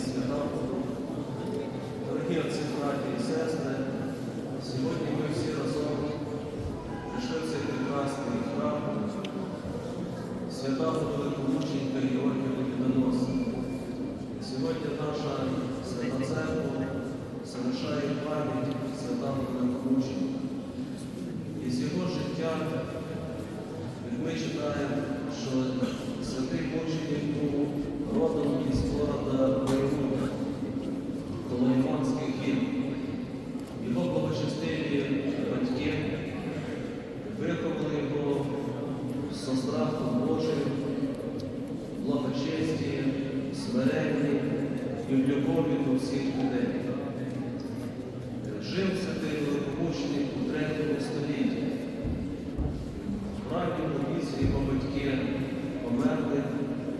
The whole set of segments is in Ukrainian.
свята. Дорогі отці, браті і сестри, сьогодні ми всі разом прийшли в цей прекрасний храм святого великомученька Георгія Побідоноса. І Сьогодні наша свята церква залишає пам'ять святого великомученька. І з його життя ми читаємо, що святий мученик був родом із города Бойовуха, коло Іванських гір. Його благочестиві батьки виховали його со страхом Божим, благочесті, смиренні і в любові до всіх Жив святий великомученик у третьому столітті. Ранньому віці його батьки померли,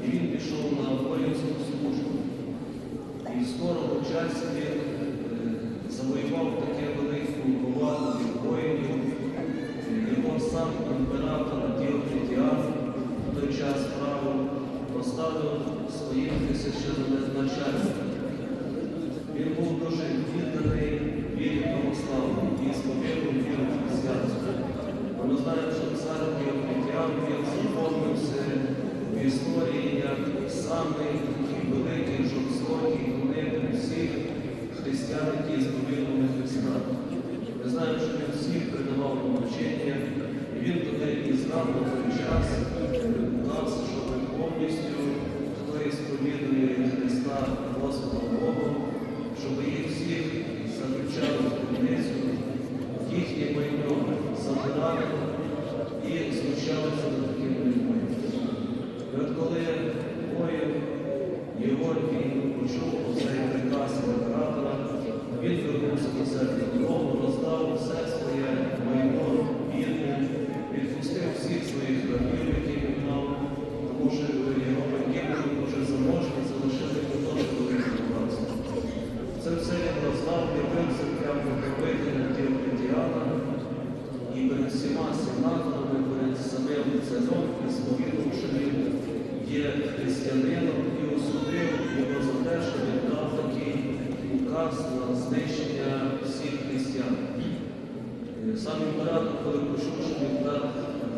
і він пішов на воїнську службу. І в скорому е, завоював таке велику повагу від воїнів. Його сам імператор Діоклетіан в той час правил поставив своїм тисячоначальником. Він був дуже відданий вірі православної і сповідав віру християнську. Ми знаємо, що цар Діоклетіан він заповнився в історії як самий великий, жорстокий, гонитель всіх християн, які сповідували Христа. Ми знаємо, що він всіх придавав навчання, і він туди і знав на той час нас, що ми повністю, хто і сповідує Христа Господом Богом, щоб їх всіх заключали в криницю, їхні майно забирали і знущалися до таким людьми. І от коли воїн Георгій почув оцей приказ імператора, він вернувся до церкви додому, роздав все своє майно бідне, відпустив всіх своїх рабів, які він мав, тому що його батьки були дуже заможні, залишили йому теж велике багатство. Це все він роздав, явився прямо покровителем Діоклетіана, і перед всіма сенаторами, перед і сповідав, він є християнином і осудив його за те, що він дав такий указ на знищення всіх християн. Е, Сам імператор, коли почув, що він так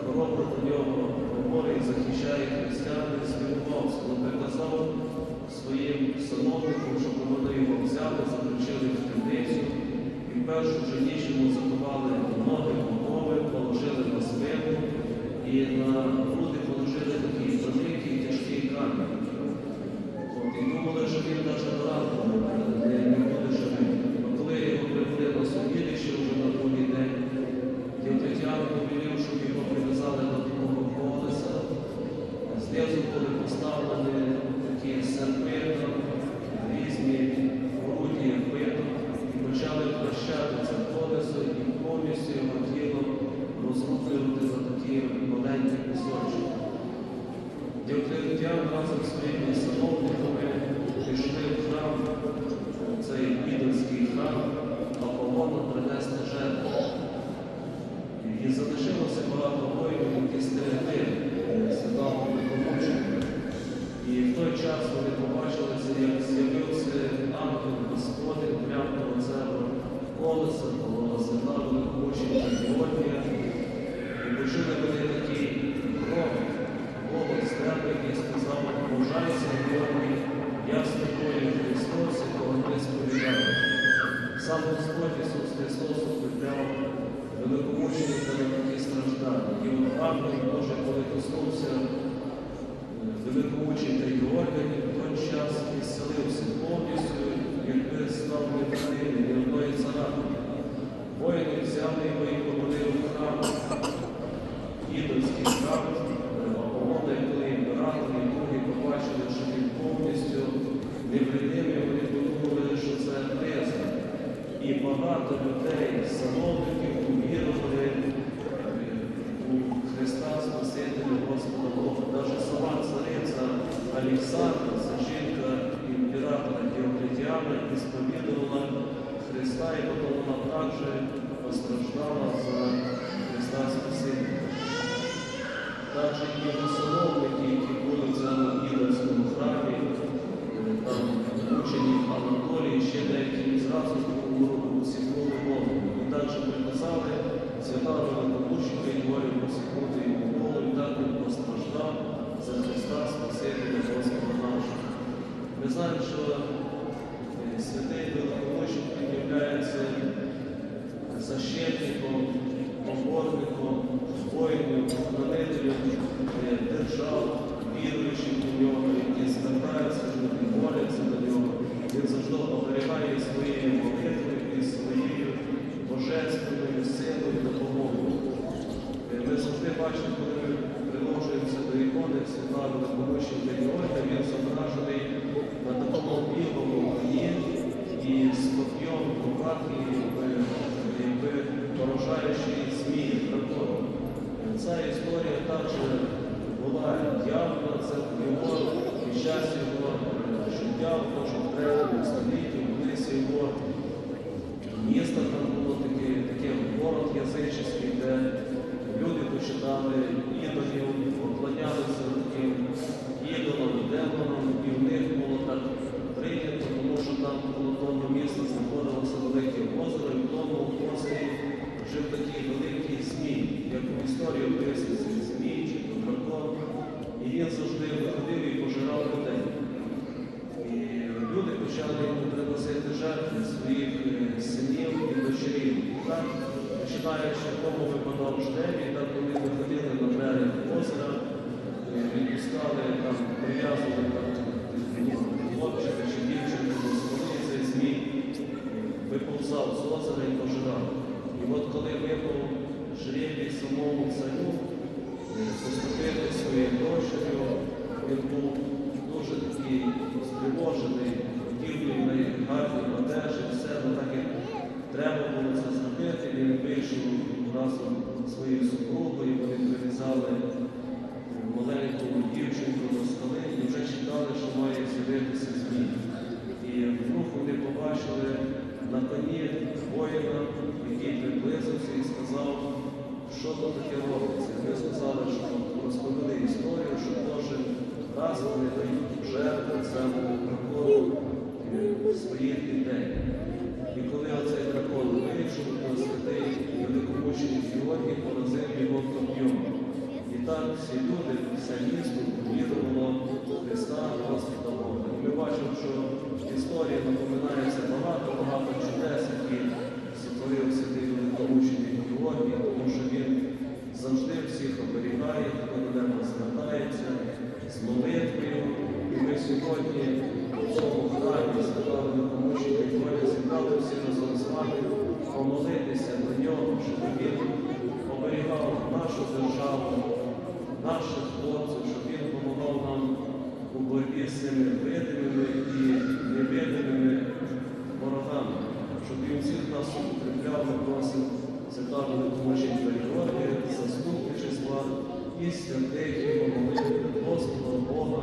хоробро до нього говорить, захищає християн, спілкувався, він приказав своїм сановникам, щоб вони його взяли, заключили в темницю. І в першу ж ніч йому закували ноги, голови, положили на спину і на груди положили такий великий тяжкий камінь. І думали, що він навіть ранку не, буде живий. Коли його привели на судилище вже на другий день, Діоклетіан повелів, щоб його прив'язали до такого колеса. Знизу були поставлені такі серпи, різні орудія биток, і почали прощати це колесо і повністю його тіло розрублювати за такі маленькі кусочки. Діоклетіан разом зі своїми сановниками пішли в храм, цей ідольський храм, Аполлона принести жертву. І залишилося багато воїнів, які стерегли святого Великомученика. І в той час вони побачили, це, як з'явився ангел Господень прямо до цього колеса, коло свята Великомученика Георгія. І почули вони такий сказав, «Божайся, Георгій, я з тобою Христос, якого ми сповідаємо. Сам Господь Ісус Христос укріпляв великомучені та великі страждання. І от ангел Боже, коли коснувся е, великомученика Георгія, він в той час ісцелився повністю, якби став не дитини, ні одної царапини. Воїни взяли його і поводили в храм, ідольський храм, Аполлона, і коли імператор і другі побачили, що він повністю невредимий, вони подумали, що це хрест. І багато людей, сановників, увірували е, у Христа Спасителя Господа Бога. Навіть сама цариця Олександра, це жінка імператора Діоклетіана, і сповідувала Христа, і потім вона також постраждала за Христа Спасителя. Також і сановники, які були в цьому ідольському храмі, е, там учать зразу усікнули голову. І також приказали святого великомученика Ігоря посікнути йому голову, і так він постраждав за Христа Спасителя Господа нашого. Що е, святий великомученик він защитником, поборником, воїнів, хранителем е, держав, віруючих до нього, які звертаються до до нього. Він завжди оберігає своєю молитвою і своєю божественною силою допомогою. Е, Ми завжди бачимо, коли ми приложуємося до ікони Світлана Великомученка Георгія, і якби, якби поражаючий змій дракон. Е, Ця історія також була явна, це його і час його е, життя в кожному третьому столітті, колись його місто там було таке, таке город язичний, де люди почитали ідолів, поклонялися таким ідолам, демонам, і в них було так прийнято, тому що там коло того міста знаходилося велике озеро, і в тому озері жив такий великий змій, як в історії описується змій чи то дракон. І він завжди виходив і пожирав людей. І люди почали йому приносити жертви своїх е, синів і дочерів. І так, починаючи кому випадав ждебі, так вони виходили на берег озера, е, відпускали прив'язували хлопчика чи дівчинку скали, цей змій е, виповзав з озера і пожирав. І от коли випав жребій самому царю, е, поступити своєю дочерю, він був дуже такий стривожений, хотів би на гарній одежі, все, ну так як треба було це зробити, він вийшов разом зі своєю супругою, вони прив'язали маленьку дівчинку до скали і вже чекали, що має з'явитися змій. І вдруг вони побачили на коні воїна, який приблизився і сказав, що тут таке робиться. Ми сказали, що розповіли історію, що кожен раз вони дають жертву цьому дракону е, своїх дітей. І коли оцей дракон вийшов, то святий великомученик Георгій поразив його коп'єм. І так всі люди, все місто вірувало в Христа Господа Бога. І ми бачимо, що в історії напоминається багато-багато чудес, які сотворив святий великомученик Георгій, тому що він завжди всіх оберігає, хто до нього звертається з молитвою. І ми сьогодні в цьому храмі святого великомученика Георгія зібрали всі разом з вами помолитися до нього, щоб він оберігав нашу державу, наших хлопців, щоб він допомагав нам у боротьбі з цими видимими і невидимими ворогами, щоб він всіх нас укріпляв, ми просимо святого великомученика Георгія, заступничества і святих його молитви Господа Бога,